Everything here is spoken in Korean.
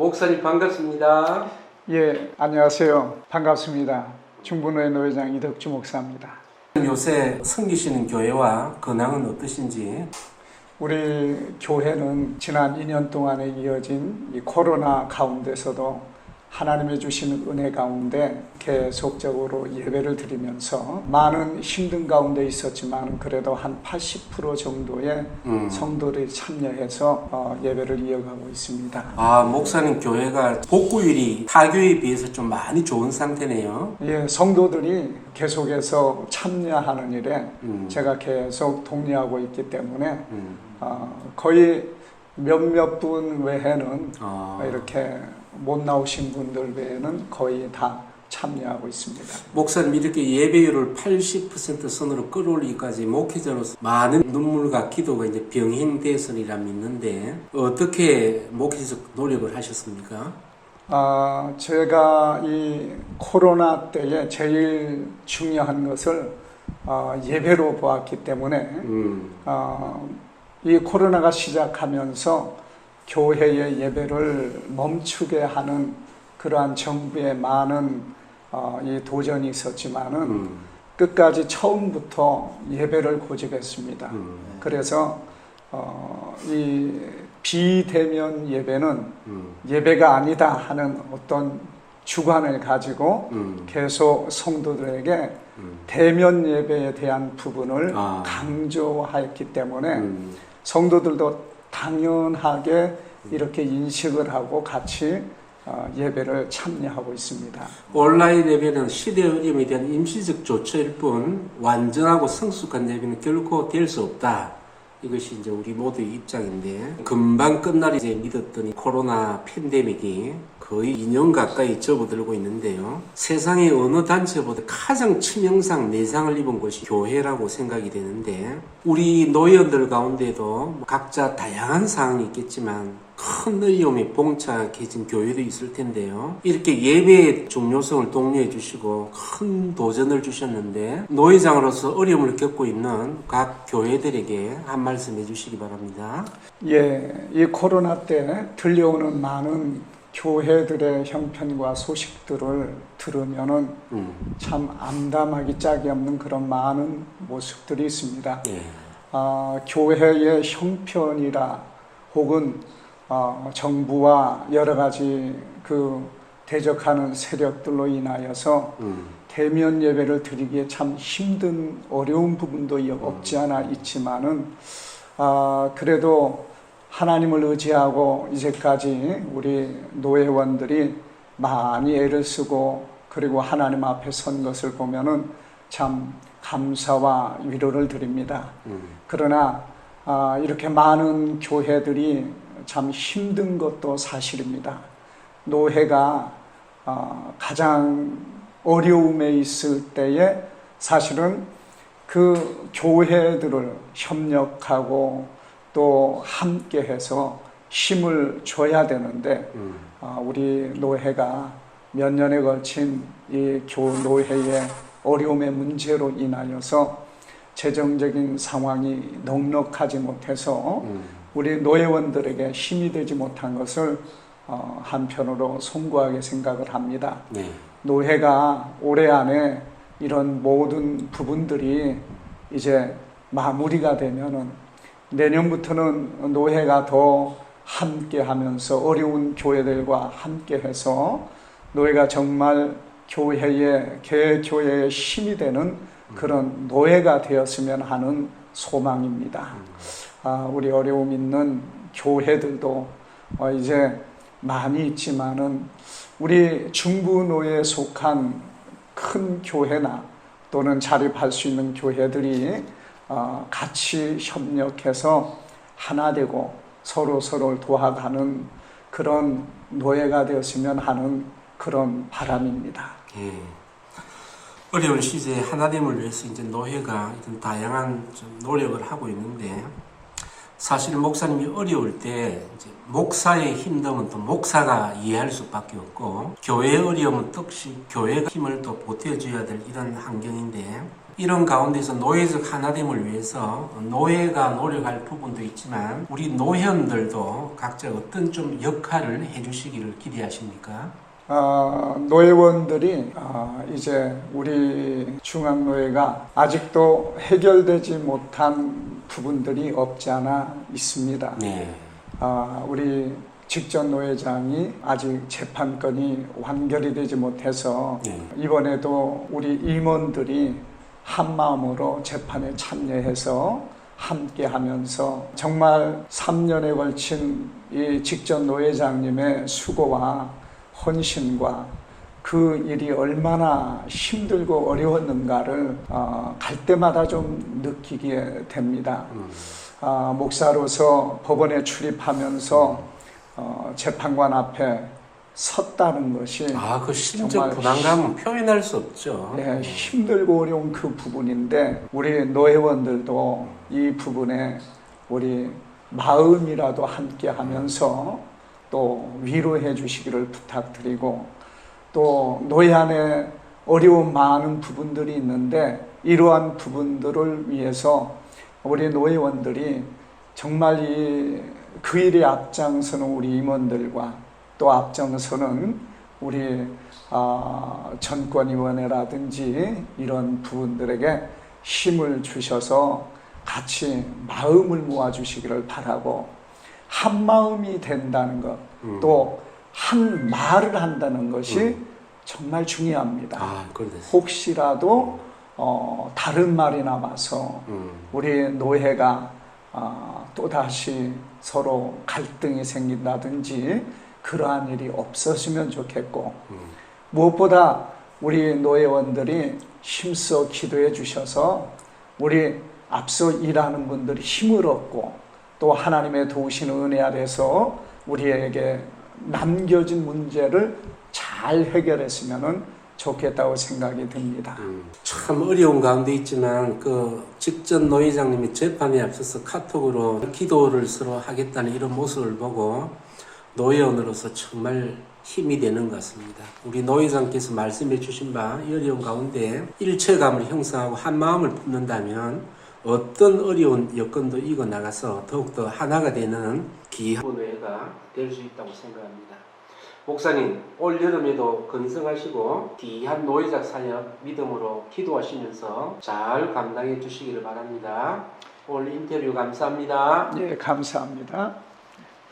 목사님 반갑습니다. 예, 안녕하세요. 반갑습니다. 중분회 노회장 이덕주 목사입니다. 요새 섬기시는 교회와 근황은 어떠신지? 우리 교회는 지난 2년 동안에 이어진 이 코로나 가운데서도 하나님의 주시는 은혜 가운데 계속적으로 예배를 드리면서 많은 힘든 가운데 있었지만 그래도 한 80% 정도의 음. 성도들이 참여해서 어, 예배를 이어가고 있습니다. 아, 목사님 교회가 복구율이 타 교회에 비해서 좀 많이 좋은 상태네요. 예, 성도들이 계속해서 참여하는 일에 음. 제가 계속 독려하고 있기 때문에 음. 어, 거의 몇몇 분 외에는 아. 이렇게 못 나오신 분들 외에는 거의 다 참여하고 있습니다. 목사님 이렇게 예배율을 80% 선으로 끌어올리기까지 목회자로서 많은 눈물과 기도가 이제 병행 대선이라 믿는데 어떻게 목회적 노력을 하셨습니까? 아, 제가 이 코로나 때에 제일 중요한 것을 어, 예배로 보았기 때문에 음. 어, 이 코로나가 시작하면서 교회의 예배를 멈추게 하는 그러한 정부의 많은 어, 이 도전이 있었지만은 음. 끝까지 처음부터 예배를 고집했습니다. 음. 그래서 어, 이 비대면 예배는 음. 예배가 아니다 하는 어떤 주관을 가지고 음. 계속 성도들에게 음. 대면 예배에 대한 부분을 아. 강조했기 때문에 음. 성도들도 당연하게 이렇게 인식을 하고 같이 어, 예배를 참여하고 있습니다. 온라인 예배는 시대 흐름에 대한 임시적 조처일 뿐 완전하고 성숙한 예배는 결코 될 수 없다. 이것이 이제 우리 모두의 입장인데 금방 끝날 이제 믿었더니 코로나 팬데믹이 거의 2년 가까이 접어들고 있는데요. 세상의 어느 단체보다 가장 치명상 내상을 입은 곳이 교회라고 생각이 되는데 우리 노예원들 가운데도 각자 다양한 상황이 있겠지만 큰 어려움에 봉착해진 교회도 있을 텐데요. 이렇게 예배의 중요성을 독려해 주시고 큰 도전을 주셨는데 노회장으로서 어려움을 겪고 있는 각 교회들에게 한 말씀 해주시기 바랍니다. 예, 이 코로나 때 들려오는 많은 교회들의 형편과 소식들을 들으면은 음, 참 암담하기 짝이 없는 그런 많은 모습들이 있습니다. 예, 아, 교회의 형편이라 혹은 어, 정부와 여러 가지 그 대적하는 세력들로 인하여서 음, 대면 예배를 드리기에 참 힘든 어려운 부분도 없지 않아 있지만은 아, 그래도 하나님을 의지하고 이제까지 우리 노회원들이 많이 애를 쓰고 그리고 하나님 앞에 선 것을 보면은 참 감사와 위로를 드립니다. 음, 그러나 아, 이렇게 많은 교회들이 참 힘든 것도 사실입니다. 노회가 아, 가장 어려움에 있을 때에 사실은 그 교회들을 협력하고 또 함께해서 힘을 줘야 되는데 음, 아, 우리 노회가 몇 년에 걸친 이 교 노회의 어려움의 문제로 인하여서 재정적인 상황이 넉넉하지 못해서 음, 우리 노회원들에게 힘이 되지 못한 것을 어, 한편으로 송구하게 생각을 합니다. 네, 노회가 올해 안에 이런 모든 부분들이 이제 마무리가 되면은 내년부터는 노회가 더 함께 하면서 어려운 교회들과 함께 해서 노회가 정말 교회의, 개교회의 힘이 되는 그런 노예가 되었으면 하는 소망입니다. 아, 우리 어려움 있는 교회들도 어, 이제 많이 있지만은 우리 중부 노예에 속한 큰 교회나 또는 자립할 수 있는 교회들이 어, 같이 협력해서 하나 되고 서로 서로를 도와가는 그런 노예가 되었으면 하는 그런 바람입니다. 예. 어려운 시대에 하나됨을 위해서 이제 이런 다양한 좀 노력을 하고 있는데 사실 목사님이 어려울 때 목사의 힘듦은 또 목사가 이해할 수밖에 없고 교회의 어려움은 역시 교회가 힘을 또 보태줘야 될 이런 환경인데 이런 가운데서 노예적 하나됨을 위해서 노예가 노력할 부분도 있지만 우리 노현들도 각자 어떤 좀 역할을 해주시기를 기대하십니까? 아, 노예원들이 아, 이제 우리 중앙노예가 아직도 해결되지 못한 부분들이 없지 않아 있습니다. 네. 아, 우리 직전 노회장이 아직 재판건이 완결이 되지 못해서 네. 이번에도 우리 임원들이 한 마음으로 재판에 참여해서 함께 하면서 정말 3년에 걸친 이 직전 노회장님의 수고와 헌신과 그 일이 얼마나 힘들고 어려웠는가를 어, 갈 때마다 좀 느끼게 됩니다. 음. 아, 목사로서 법원에 출입하면서 어, 재판관 앞에 섰다는 것이 아, 그 정말 불안감은 표현할 수 없죠. 네, 힘들고 어려운 그 부분인데 우리 노회원들도 이 부분에 우리 마음이라도 함께 하면서 또 위로해 주시기를 부탁드리고 또 노예 안에 어려운 많은 부분들이 있는데 이러한 부분들을 위해서 우리 노회원들이 정말 이 그 일에 앞장서는 우리 임원들과 또 앞장서는 우리 아, 전권위원회라든지 이런 부분들에게 힘을 주셔서 같이 마음을 모아주시기를 바라고 한 마음이 된다는 것, 음. 또 한 말을 한다는 것이 음. 정말 중요합니다. 아. 혹시라도 어, 다른 말이 남아서 음. 우리 노예가 어, 또다시 서로 갈등이 생긴다든지 그러한 일이 없었으면 좋겠고 음. 무엇보다 우리 노예원들이 힘써 기도해 주셔서 우리 앞서 일하는 분들이 힘을 얻고 또 하나님의 도우시는 은혜 아래서 우리에게 남겨진 문제를 잘 해결했으면 좋겠다고 생각이 듭니다. 음, 참 어려운 가운데 있지만 그 직전 노 회장님이 재판에 앞서서 카톡으로 기도를 서로 하겠다는 이런 모습을 보고 노회원으로서 정말 힘이 되는 것 같습니다. 우리 노회장께서 말씀해 주신 바이 어려운 가운데 일체감을 형성하고 한 마음을 품는다면 어떤 어려운 여건도 이겨 나가서 더욱더 하나가 되는 귀한 노예가 될 수 있다고 생각합니다. 목사님, 올 여름에도 건승하시고 귀한 노예작 사역 믿음으로 기도하시면서 잘 감당해 주시기를 바랍니다. 오늘 인터뷰 감사합니다. 예, 감사합니다.